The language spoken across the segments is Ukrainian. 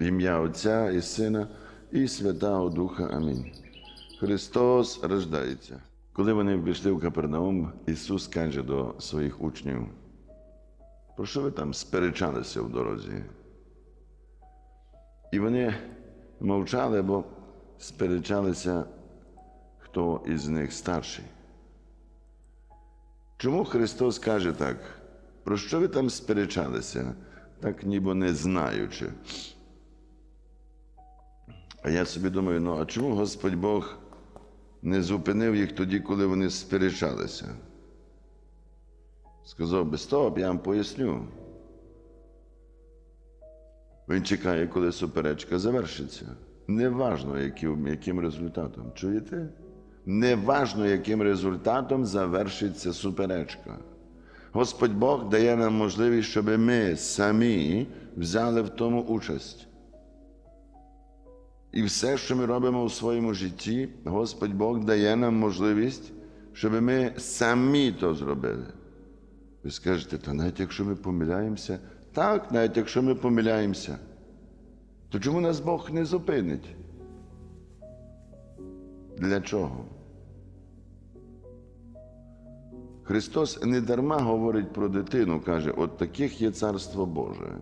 В ім'я Отця і Сина і Святого Духа. Амінь. Христос рождається. Коли вони пішли в Капернаум, Ісус каже до своїх учнів, про що ви там сперечалися в дорозі? І вони мовчали, бо сперечалися, хто із них старший. Чому Христос каже так? Про що ви там сперечалися, так ніби не знаючи? А я собі думаю, ну а чому Господь Бог не зупинив їх тоді, коли вони сперечалися? Сказав би, стоп, я вам поясню. Він чекає, коли суперечка завершиться. Неважно, яким, яким результатом. Чуєте? Неважно, яким результатом завершиться суперечка. Господь Бог дає нам можливість, щоб ми самі взяли в тому участь. І все, що ми робимо у своєму житті, Господь Бог дає нам можливість, щоб ми самі то зробили. Ви скажете, то навіть якщо ми помиляємося, так, навіть якщо ми помиляємося, то чому нас Бог не зупинить? Для чого? Христос не дарма говорить про дитину, каже, от таких є царство Боже.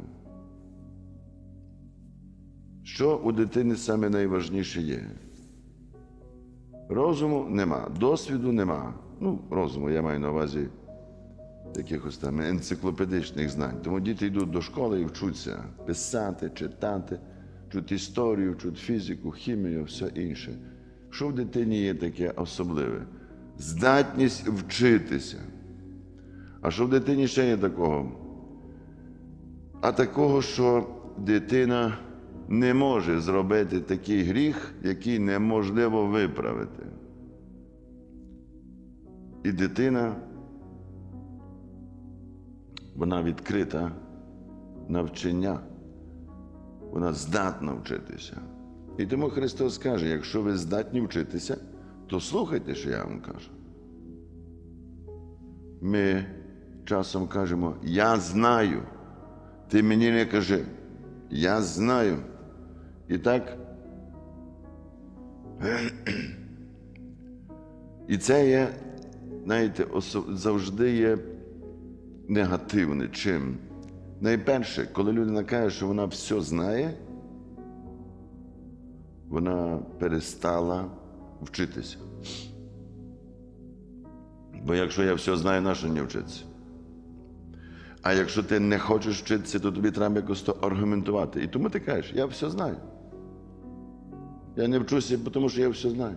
Що у дитини саме найважніше є? Розуму нема, досвіду нема. Ну, розуму, я маю на увазі якихось там енциклопедичних знань. Тому діти йдуть до школи і вчуться писати, читати, вчуть історію, вчуть фізику, хімію, все інше. Що в дитині є таке особливе? Здатність вчитися. А що в дитині ще є такого? А такого, що дитина не може зробити такий гріх, який неможливо виправити. І дитина, вона відкрита на вчення, вона здатна вчитися. І тому Христос каже: якщо ви здатні вчитися, то слухайте, що я вам кажу. Ми часом кажемо, я знаю. Ти мені не кажи, я знаю. І так. І це є, знаєте, завжди є негативне чим. Найперше, коли людина каже, що вона все знає, вона перестала вчитися. Бо якщо я все знаю, на що не вчитися? А якщо ти не хочеш вчитися, то тобі треба якось то аргументувати. І тому ти кажеш, я все знаю. Я не вчуся, тому що я все знаю.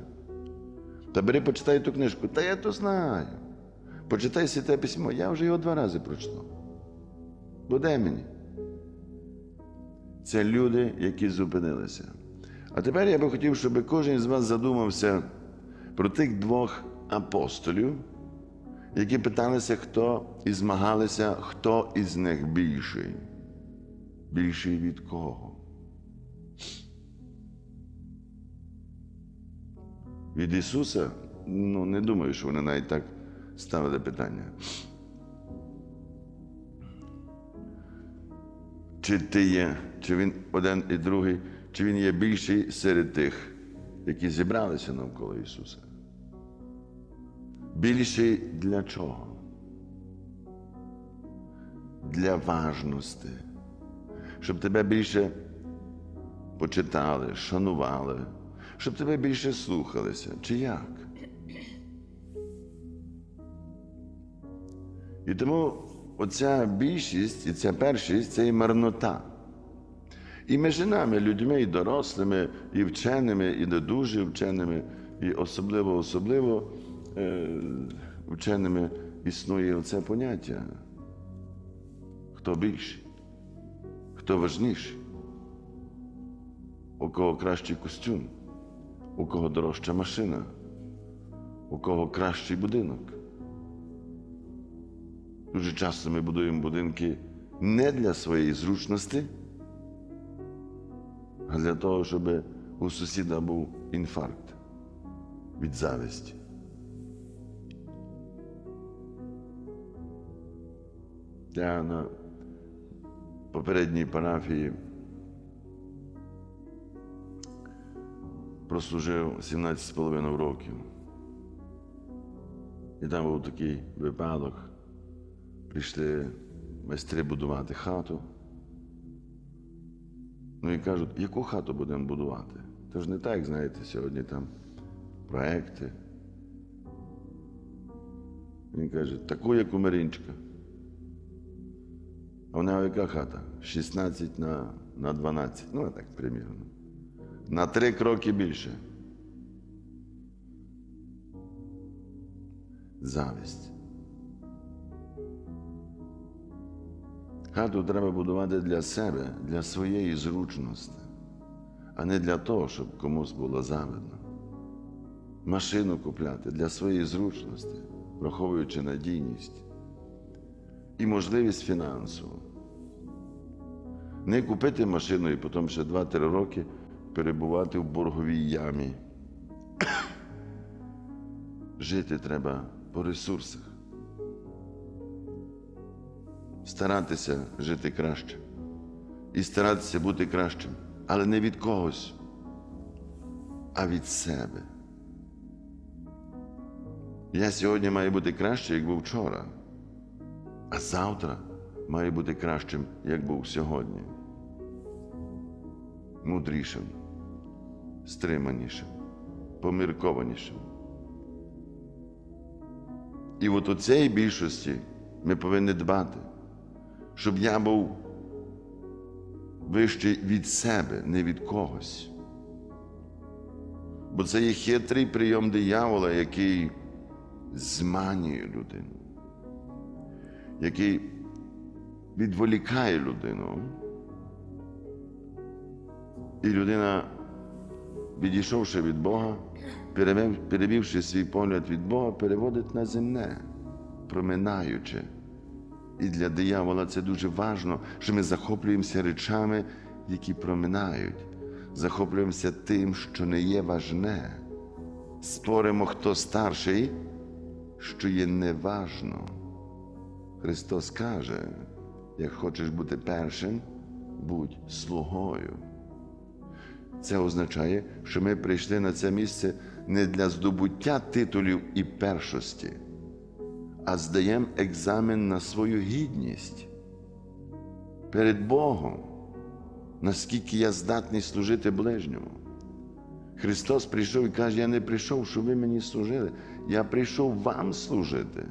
Та бери, почитай ту книжку. Та я то знаю. Почитай святе письмо. Я вже його два рази прочитав. Буде мені. Це люди, які зупинилися. А тепер я би хотів, щоб кожен з вас задумався про тих двох апостолів, які питалися, хто і змагалися, хто із них більший. Більший від кого? Від Ісуса? Ну, не думаю, що вони навіть так ставили питання. Чи ти є, чи він один і другий, чи він є більший серед тих, які зібралися навколо Ісуса? Більший для чого? Для важності. Щоб тебе більше почитали, шанували, щоб тебе більше слухалися. Чи як? І тому оця більшість і ця першість це і марнота. І між нами, людьми, і дорослими, і вченими, і не дуже вченими, і особливо, особливо е, вченими існує оце поняття. Хто більший, хто важніший, у кого кращий костюм, у кого дорожча машина, у кого кращий будинок. Дуже часто ми будуємо будинки не для своєї зручності, а для того, щоб у сусіда був інфаркт від зависті. Я на попередній парафії прослужив 17,5 років. І там був такий випадок. Прийшли майстри будувати хату. Ну і кажуть, яку хату будемо будувати? Це ж не так, знаєте, сьогодні там проекти. Він каже, таку, як у Марінчика. А в нього яка хата? 16 на, на 12. Ну, так примірно. На три кроки більше. Завість. Хату треба будувати для себе, для своєї зручності, а не для того, щоб комусь було завидно. Машину купляти для своєї зручності, враховуючи надійність і можливість фінансову. Не купити машину і потім ще 2-3 роки перебувати в борговій ямі. Жити треба по ресурсах. Старатися жити краще. І старатися бути кращим. Але не від когось, а від себе. Я сьогодні маю бути краще, як був вчора. А завтра має бути кращим, як був сьогодні. Мудрішим, стриманішим, поміркованішим. І от у цій більшості ми повинні дбати, щоб я був вищий від себе, не від когось. Бо це є хитрий прийом диявола, який зманює людину, який відволікає людину. І людина, відійшовши від Бога, перевівши свій погляд від Бога, переводить на земне, проминаючи. І для диявола це дуже важливо, що ми захоплюємося речами, які проминають, захоплюємося тим, що не є важне. Споримо, хто старший, що є неважно. Христос каже, як хочеш бути першим, будь слугою. Це означає, що ми прийшли на це місце не для здобуття титулів і першості, а здаємо екзамен на свою гідність перед Богом, наскільки я здатний служити ближньому. Христос прийшов і каже: Я не прийшов, щоб ви мені служили, я прийшов вам служити.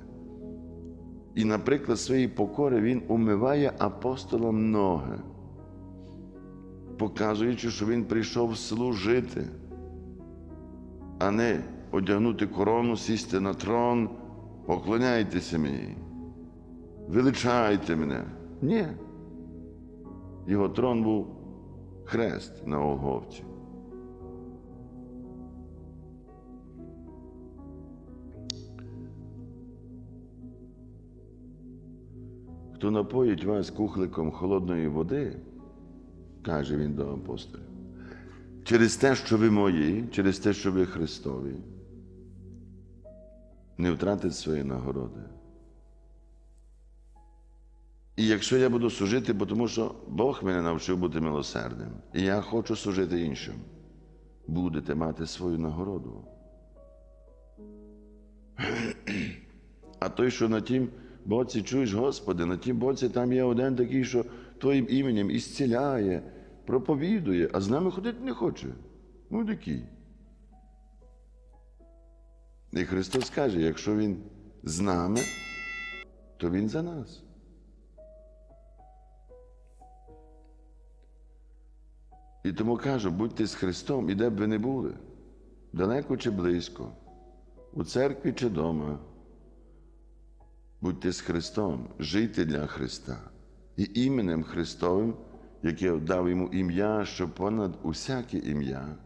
І, наприклад, своєї покори Він умиває апостолам ноги показуючи, що він прийшов служити, а не одягнути корону, сісти на трон, поклоняйтеся мені, величайте мене. Ні. Його трон був хрест на Голгофці. Хто напоїть вас кухликом холодної води, каже він до апостолів. Через те, що ви мої, через те, що ви Христові, не втратить свої нагороди. І якщо я буду служити, бо тому що Бог мене навчив бути милосердним, і я хочу служити іншим, будете мати свою нагороду. А той, що на тім боці чуєш, Господи, на тім боці там є один такий, що Твоїм іменем ісціляє, проповідує, а з нами ходити не хоче. Ну такий. І Христос каже, якщо Він з нами, то Він за нас. І тому кажу, будьте з Христом, і де б ви не були, далеко чи близько, у церкві чи дома. Будьте з Христом, жийте для Христа і іменем Христовим, яке дав йому ім'я, що понад усяке ім'я,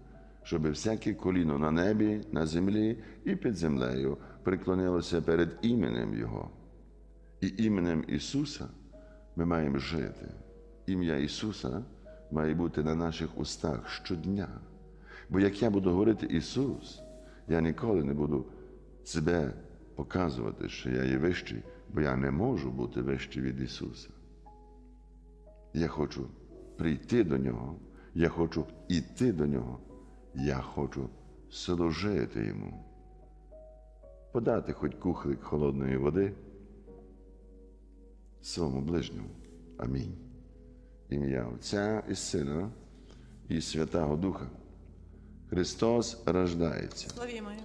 щоб всяке коліно на небі, на землі і під землею приклонилося перед іменем Його. І іменем Ісуса ми маємо жити. Ім'я Ісуса має бути на наших устах щодня. Бо як я буду говорити Ісус, я ніколи не буду себе показувати, що я є вищий, бо я не можу бути вищий від Ісуса. Я хочу прийти до Нього, я хочу йти до Нього я хочу служити йому. Подати хоч кухлик холодної води своєму ближньому. Амінь. Ім'я Отця і Сина і Святого Духа. Христос рождається. Славімо Його.